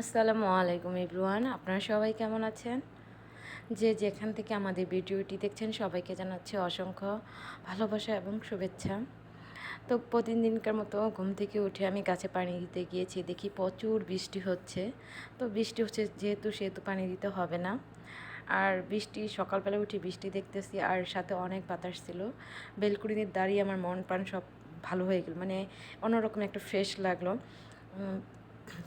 আসসালামু আলাইকুম ইব্রুয়ান আপনারা সবাই কেমন আছেন? যে যেখান থেকে আমাদের ভিডিওটি দেখছেন, সবাইকে জানাচ্ছি অসংখ্য ভালোবাসা এবং শুভেচ্ছা। তো প্রতিদিনকার মতো ঘুম থেকে উঠে আমি গাছে পানি দিতে গিয়েছি, দেখি প্রচুর বৃষ্টি হচ্ছে। তো বৃষ্টি হচ্ছে যেহেতু, সেহেতু পানি দিতে হবে না। আর বৃষ্টি, সকালবেলা উঠে বৃষ্টি দেখতেছি, আর সাথে অনেক বাতাস ছিল। বেলকুড়িতে দাঁড়িয়ে আমার মন প্রাণ সব ভালো হয়ে গেল মানে অন্যরকম একটা ফ্রেশ লাগল।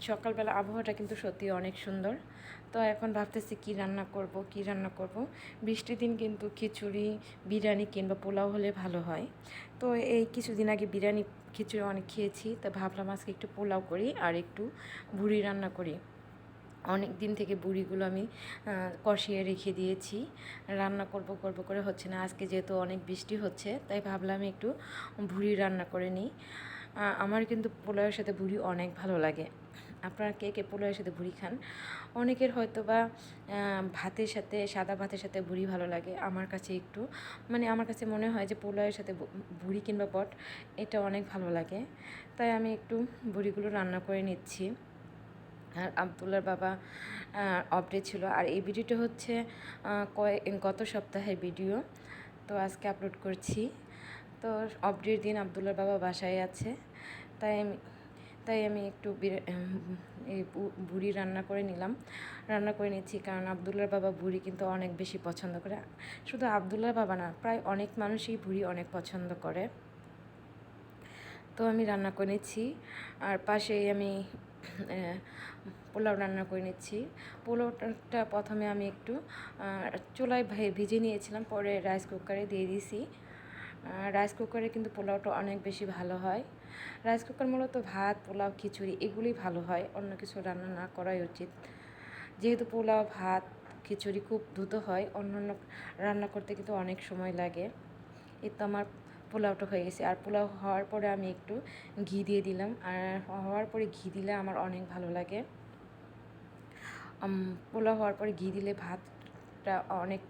সকালবেলা আবহাওয়াটা কিন্তু সত্যি অনেক সুন্দর। তো এখন ভাবতেছি কি রান্না করব, কি রান্না করব? বৃষ্টির দিন কিন্তু খিচুড়ি, বিরিয়ানি কিংবা পোলাও হলে ভালো হয়। তো এই কিছুদিন আগে বিরিয়ানি খিচুড়ি অনেক খেয়েছি, তো ভাবলাম আজকে একটু পোলাও করি আর একটু ভুড়ি রান্না করি। অনেক দিন থেকে বুড়িগুলো আমি কষিয়ে রেখে দিয়েছি। রান্না করব করব করে হচ্ছে না, আজকে যেহেতু অনেক বৃষ্টি হচ্ছে, তাই ভাবলাম একটু ভুড়ি রান্না করে নিই। আমার কিন্তু পোলাওয়ের সাথে ভুড়ি অনেক ভালো লাগে। আপনারা কে কে পোলাওয়ের সাথে ভুড়ি খান? অনেকের হয়তো বা ভাতের সাথে, সাদা ভাতের সাথে ভুড়ি ভালো লাগে, আমার কাছে একটু। মানে আমার কাছে মনে হয় যে পোলাওয়ের সাথে ভুড়ি কিংবা পট এটা অনেক ভালো লাগে। তাই আমি একটু ভুড়িগুলো রান্না করে নিচ্ছি। আর আবদুল্লার বাবা আপডেট ছিল। আর এই ভিডিওটা হচ্ছে কয়েক গত সপ্তাহের ভিডিও। তো আজকে আপলোড করছি। তো আপডেট দিন আবদুল্লার বাবা বাসায় আছে। তাই আমি তাই আমি একটু এই বুড়ি রান্না করে নিলাম। রান্না করে নিচ্ছি কারণ আবদুল্লার বাবা বুড়ি কিন্তু অনেক বেশি পছন্দ করে। শুধু আবদুল্লার বাবা না, প্রায় অনেক মানুষই বুড়ি অনেক পছন্দ করে। তো আমি রান্না করে নিচ্ছি। আর পাশেই আমি পোলাও রান্না করে নিচ্ছি। পোলাওটা প্রথমে আমি একটু চুলায় ভিজে নিয়েছিলাম, পরে রাইস কুকারে দিয়ে দিয়েছি রাইস কুকারে কিন্তু পোলাওটা অনেক বেশি ভালো হয়। রাইস কুকার মূলত ভাত, পোলাও, খিচুড়ি এগুলি ভালো হয়, অন্য কিছু রান্না না করাই উচিত। যেহেতু পোলাও, ভাত, খিচুড়ি খুব দ্রুত হয়, অন্যান্য রান্না করতে কিন্তু অনেক সময় লাগে। এই তো আমার পোলাওটা হয়ে গেছে। আর পোলাও হওয়ার পরে আমি একটু ঘি দিয়ে দিলাম। আর হওয়ার পরে ঘি দিলে আমার অনেক ভালো লাগে। পোলাও হওয়ার পরে ঘি দিলে ভাতটা অনেক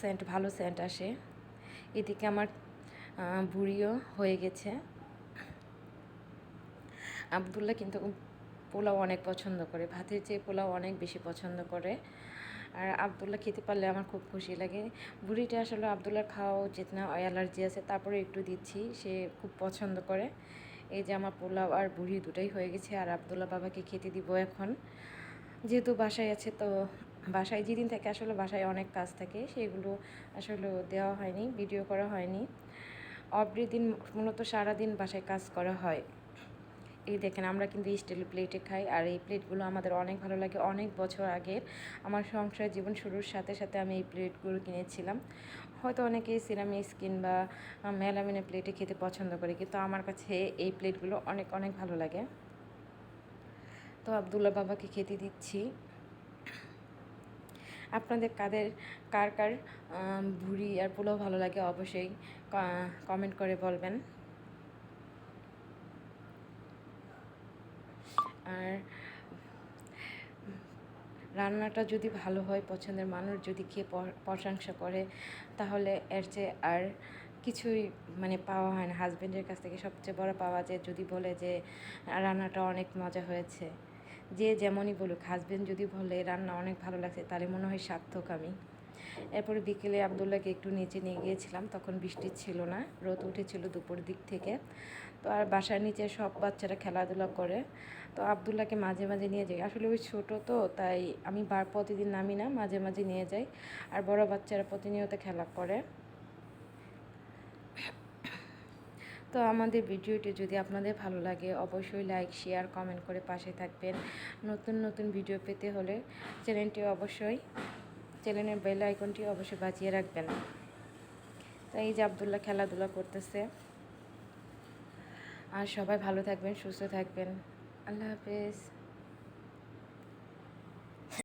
সেন্ট ভালো সেন্ট আসে। এদিকে আমার বুড়িও হয়ে গেছে। আবদুল্লাহ কিন্তু পোলাও অনেক পছন্দ করে। ভাতের চেয়ে পোলাও অনেক বেশি পছন্দ করে। আর আবদুল্লাহ খেতে পারলে আমার খুব খুশি লাগে। বুড়িটা আসলে আবদুল্লাহ খাওয়া উচিত না অ্যালার্জি আছে, তারপরে একটু দিচ্ছি, সে খুব পছন্দ করে। এই যে আমার পোলাও আর বুড়ি দুটাই হয়ে গেছে, আর আবদুল্লাহ বাবাকে খেতে দিব এখন। যেহেতু বাসায় আছে, তো বাসায় যেদিন থাকে আসলে বাসায় অনেক কাজ থাকে, সেগুলো আসলে দেওয়া হয়নি, ভিডিও করা হয়নি। অফডের দিন মূলত সারাদিন বাসায় কাজ করা হয়। এই দেখেন, আমরা কিন্তু স্টিল প্লেটে খাই। আর এই প্লেটগুলো আমাদের অনেক ভালো লাগে। অনেক বছর আগের আমার সংসার জীবন শুরুর সাথে সাথে আমি এই প্লেটগুলো কিনেছিলাম। হয়তো অনেকে সিরামিক্স কিংবা মেলামিনের প্লেটে খেতে পছন্দ করে, কিন্তু আমার কাছে এই প্লেটগুলো অনেক অনেক ভালো লাগে। তো আবদুল্লাহ বাবাকে খেতে দিচ্ছি। আপনাদের কাদের, কার কার ভুড়ি আর পোলাও ভালো লাগে অবশ্যই কমেন্ট করে বলবেন। আর রান্নাটা যদি ভালো হয়, পছন্দের মানুষ যদি খেয়ে প্রশংসা করে, তাহলে এর চেয়ে আর কিছুই মানে পাওয়া হয় না। হাজব্যান্ডের কাছ থেকে সবচেয়ে বড় পাওয়া যায় যদি বলে যে রান্নাটা অনেক মজা হয়েছে। যে যেমনই বলুক হাজব্যান্ড যদি বলে, রান্না অনেক ভালো লাগছে, তাহলে মনে হয় সার্থক আমি। এরপরে বিকেলে আবদুল্লাহকে একটু নিচে নিয়ে গিয়েছিলাম, তখন বৃষ্টি ছিল না, রোদ উঠেছিল দুপুর দিক থেকে। তো আর বাসার নিচে সব বাচ্চারা খেলাধুলা করে। তো আবদুল্লাহকে মাঝে মাঝে নিয়ে যাই। আসলে ওই ছোটো তো, তাই আমি বার প্রতিদিন নামি না, মাঝে মাঝে নিয়ে যাই। আর বড় বাচ্চারা প্রতিনিয়ত খেলা করে। তো আমাদের ভিডিওটি যদি আপনাদের ভালো লাগে, অবশ্যই লাইক শেয়ার কমেন্ট করে পাশে থাকবেন। নতুন নতুন ভিডিও পেতে হলে চ্যানেলটি অবশ্যই, চ্যানেলের বেল আইকনটি অবশ্যই বাজিয়ে রাখবেন। তো এই যে আবদুল্লাহ খেলাধুলা করতেছে। আর সবাই ভালো থাকবেন, সুস্থ থাকবেন। আল্লাহ হাফেজ।